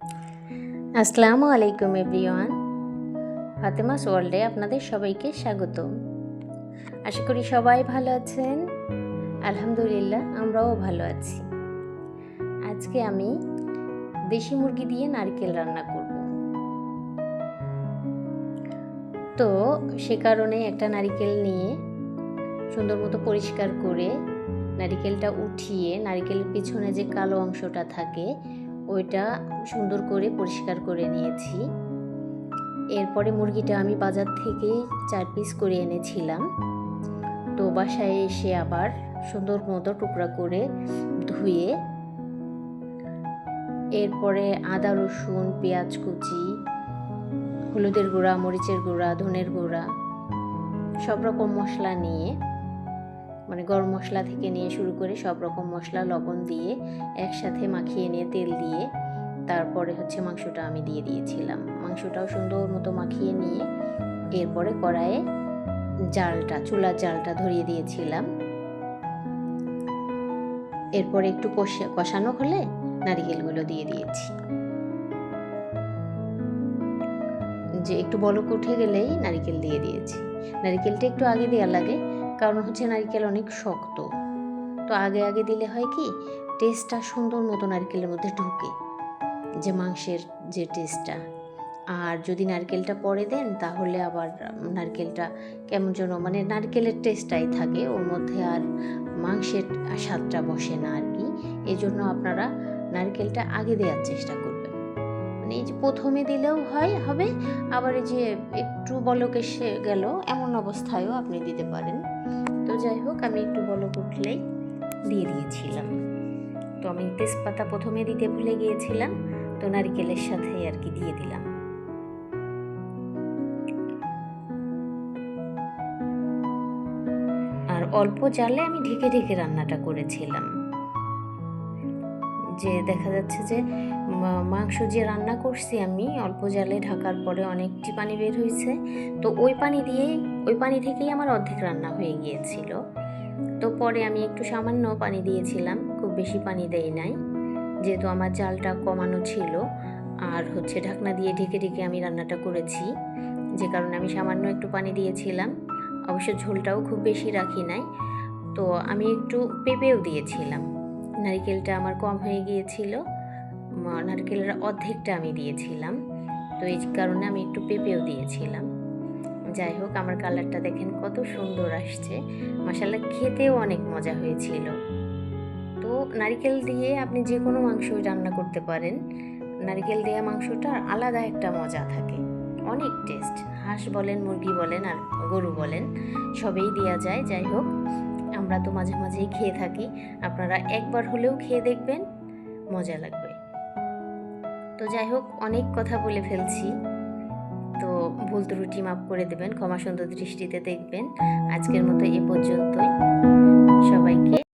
আসসালামু আলাইকুম এভরিওয়ান। ফাতেমাস ওয়ার্ল্ডে আপনাদের সবাইকে স্বাগত আশা করি সবাই ভালো আছেন। আলহামদুলিল্লাহ, আমরাও ভালো আছি। আজকে আমি দেশি মুরগি দিয়ে নারকেল রান্না করব। তো, সে কারণে একটা নারিকেল নিয়ে সুন্দর মতো পরিষ্কার করে নারিকেলটা উঠিয়ে, নারিকেলের পিছনে যে কালো অংশটা থাকে ওইটা সুন্দর করে পরিষ্কার করে নিয়েছি। এরপরে মুরগিটা আমি বাজার থেকে চার পিস করে এনেছিলাম। তো বাসায় এসে আবার সুন্দর মতো টুকরা করে ধুয়ে এরপরে আদা, রসুন, পেঁয়াজ কুচি, হলুদের গুঁড়া, মরিচের গুঁড়া, ধনের গুঁড়া, সব রকম মশলা নিয়ে মানে গরম মশলা থেকে নিয়ে শুরু করে সব রকম মশলা, লবণ দিয়ে একসাথে মাখিয়ে নিয়ে তেল দিয়ে তারপরে হচ্ছে মাংসটা আমি দিয়ে দিয়েছিলাম। মাংসটাও সুন্দর মতো মাখিয়ে নিয়ে এরপরে কড়াইয়ে জালটা, চুলার জালটা ধরিয়ে দিয়েছিলাম। এরপরে একটু কষে, কষানো হলে নারিকেলগুলো দিয়ে দিয়েছি। যে একটু বলক উঠে গেলেই নারিকেল দিয়ে দিয়েছি। নারিকেলটা একটু আগে দেওয়া লাগে কারণ হচ্ছে নারকেল অনেক শক্ত। তো আগে আগে দিলে হয় কি টেস্টটা সুন্দর মতো নারকেলের মধ্যে ঢুকে, যে মাংসের যে টেস্টটা আর যদি নারকেলটা পরে দেন, তাহলে আবার নারকেলটা কেমন যেন মানে নারকেলের টেস্টটাই থাকে, ওর মধ্যে আর মাংসের স্বাদটা বসে না আর কি। এজন্য আপনারা নারকেলটা আগে দেওয়ার চেষ্টা করবেন। এই যে প্রথমে দিলেও হয়, হবে। আবার যে একটু বলক এসে গেল, এমন অবস্থায়ও আপনি দিতে পারেন। তো যাই হোক, আমি একটু বলক উঠলেই দিয়ে দিয়েছিলাম। তো আমি তেজপাতা প্রথমে দিতে ভুলে গিয়েছিলাম, তো নারিকেলের সাথে আর কি দিয়ে দিলাম। আর অল্প জালে আমি ঢেকে ঢেকে রান্নাটা করেছিলাম। যে দেখা যাচ্ছে যে মাংস যে রান্না করছি আমি, অল্প জালে ঢাকার পরে অনেকটি পানি বের হয়েছে। তো ওই পানি দিয়ে, ওই পানি থেকেই আমার অর্ধেক রান্না হয়ে গিয়েছিল। তো পরে আমি একটু সামান্য পানি দিয়েছিলাম, খুব বেশি পানি দেই নাই। যেহেতু আমার জালটা কমানো ছিল, আর হচ্ছে ঢাকনা দিয়ে ঢেকে ঢেকে আমি রান্নাটা করেছি। যে কারণে আমি সামান্য একটু পানি দিয়েছিলাম। অবশ্য ঝোলটাও খুব বেশি রাখি নাই। তো আমি একটু পেঁপেও দিয়েছিলাম। নারিকেলটা আমার কম হয়ে গিয়েছিল। নারকেলের অর্ধেকটা আমি দিয়েছিলাম। তো এই কারণে আমি একটু পেঁপেও দিয়েছিলাম। যাই হোক, আমার কালারটা দেখেন কত সুন্দর আসছে। মশালা খেতেও অনেক মজা হয়েছিল। তো নারিকেল দিয়ে আপনি যে কোনো মাংসই রান্না করতে পারেন। নারিকেল দেওয়া মাংসটা আলাদা একটা মজা থাকে। অনেক টেস্ট। হাঁস বলেন, মুরগি বলেন আর গরু বলেন, সবেই দেওয়া যায়। যাই হোক, আমরা তো মাঝে মাঝেই খেয়ে থাকি। আপনারা একবার হলেও খেয়ে দেখবেন, মজা লাগবে। তো যাই হোক, অনেক কথা বলে ফেলছি। তো ভুল ত্রুটি মাফ করে দেবেন, ক্ষমা সুন্দর দৃষ্টিতে দেখবেন। আজকের মতো এ পর্যন্তই। সবাইকে